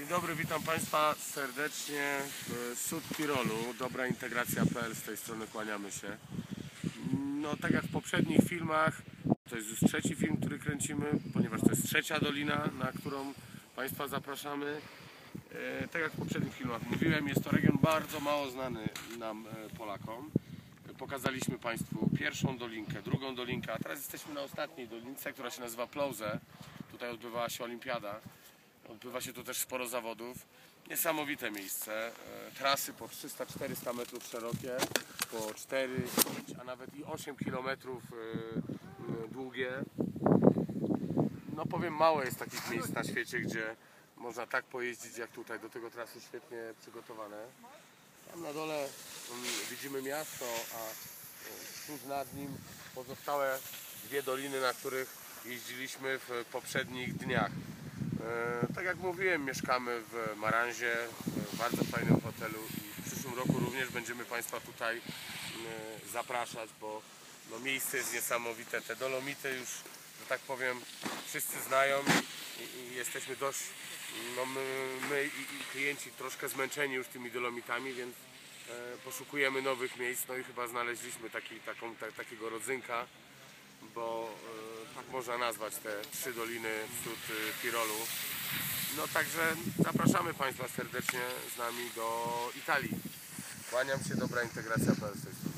Dzień dobry, witam Państwa serdecznie w Sud Tirolu. Dobra integracja.pl z tej strony kłaniamy się. No tak jak w poprzednich filmach, to jest już trzeci film, który kręcimy, ponieważ to jest trzecia dolina, na którą Państwa zapraszamy. E, tak jak w poprzednich filmach mówiłem, jest to region bardzo mało znany nam e, Polakom. Pokazaliśmy Państwu pierwszą dolinkę, drugą dolinkę, a teraz jesteśmy na ostatniej dolince, która się nazywa Plouze. Tutaj odbywała się olimpiada. Odbywa się tu też sporo zawodów. Niesamowite miejsce. E, Trasy po 300-400 metrów szerokie, po 4, 5, a nawet i 8 kilometrów e, e, długie. No powiem, mało jest takich miejsc na świecie, gdzie można tak pojeździć jak tutaj. Do tego trasy świetnie przygotowane. Tam na dole mm, widzimy miasto, a e, tuż nad nim pozostałe dwie doliny, na których jeździliśmy w poprzednich dniach. E, Tak jak mówiłem, mieszkamy w Maranzie, w bardzo fajnym hotelu i w przyszłym roku również będziemy Państwa tutaj zapraszać, bo no, miejsce jest niesamowite. Te dolomity już, że tak powiem, wszyscy znają i, i jesteśmy dość, no my, my i, i klienci troszkę zmęczeni już tymi dolomitami, więc e, poszukujemy nowych miejsc, no i chyba znaleźliśmy taki, taką, ta, takiego rodzynka, bo e, tak można nazwać te trzy doliny wśród e, Tirolu. No także zapraszamy Państwa serdecznie z nami do Italii. Kłaniam się, dobra integracja PL z tej strony.